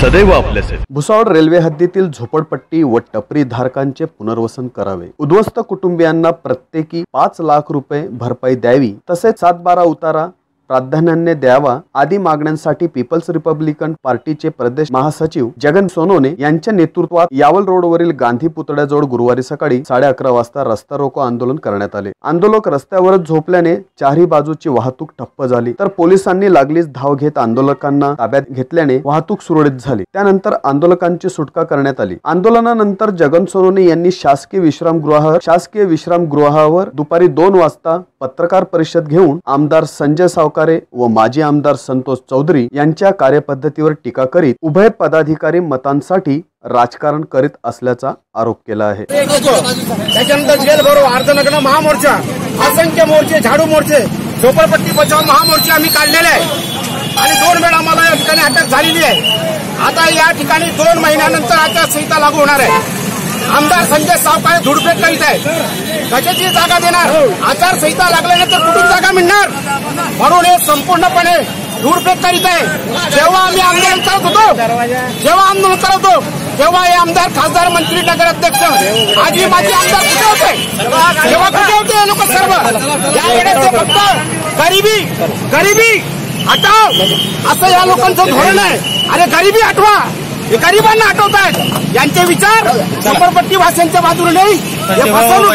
सदैव आपल्याचे भुसावळ रेल्वे हद्दीतील झोपडपट्टी व टपरी धारकांचे पुनर्वसन करावे. उद्ध्वस्त कुटुंबियांना प्रत्येकी पाच लाख रुपये भरपाई द्यावी. तसेच सात बारा उतारा प्राधान्याने द्यावा आदी मागण्यांसाठी पीपल्स रिपब्लिकन पार्टीचे प्रदेश महासचिव जगन सोनोने यांच्या नेतृत्वात यावल रोडवरील गांधी पुतळ्याजवळ गुरुवारी सकाळी साडे अकरा वाजता रस्ता रोको आंदोलन करण्यात आले. आंदोलक रस्त्यावरच झोपल्याने चारही बाजूची वाहतूक ठप्प झाली. तर पोलिसांनी लागलीच धाव घेत आंदोलकांना ताब्यात घेतल्याने वाहतूक सुरळीत झाली. त्यानंतर आंदोलकांची सुटका करण्यात आली. आंदोलनानंतर जगन सोनोने यांनी शासकीय विश्रामगृहावर शासकीय विश्रामगृहावर दुपारी दोन वाजता पत्रकार परिषद घेऊन आमदार संजय सावकर व माजी आमदार संतोष चौधरी यांच्या कार्यपद्धतीवर टीका करीत उभय पदाधिकारी मतांसाठी राजकारण करीत असल्याचा आरोप केला आहे. त्याच्यानंतर जेल भरो अर्धनग्न महामोर्चा असंख्य मोर्चे झाडू मोर्चे झोपडपट्टी बचाव महामोर्चे आम्ही काढलेले आहे. आणि दोन वेळा आम्हाला या ठिकाणी अटक झालेली आहे. आता या ठिकाणी दोन महिन्यानंतर आचारसंहिता लागू होणार आहे. आमदार संजय सावकारे धुडपेट करीत आहे कशाची जागा देणार. आचारसंहिता लागल्यानंतर कुठून जागा मिळणार? म्हणून हे संपूर्णपणे दुरुपयोग करीत आहे. जेव्हा आम्ही आंदोलन करत होतो जेव्हा आंदोलन करत होतो तेव्हा हे आमदार खासदार मंत्री नगराध्यक्ष आधी माझे आमदार कुठे होते? तेव्हा कुठे होते हे लोक सर्व? यावेळेस फक्त गरिबी गरिबी हटाव असं या लोकांचं धोरण आहे. अरे गरिबी हटवा. हे गरिबांना आहेत यांचे विचार. झोपडपट्टी भाषांच्या बाजूने नाही. हे फसवणूक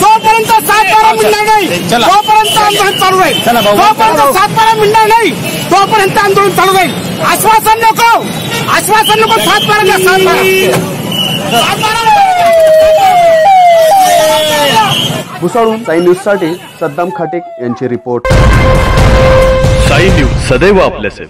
जोपर्यंत सात बारा मिळणार नाही तोपर्यंत आंदोलन चालू राहील जोपर्यंत सात बारा मिळणार नाही तोपर्यंत आंदोलन चालू राहील आश्वासन नको. आश्वासन नको सात बारा द्या सात बारा. सात बारा. भुसावळून साई न्यूजसाठी सद्दाम खाटेक यांची रिपोर्ट. साई न्यूज सदैव आपल्याचे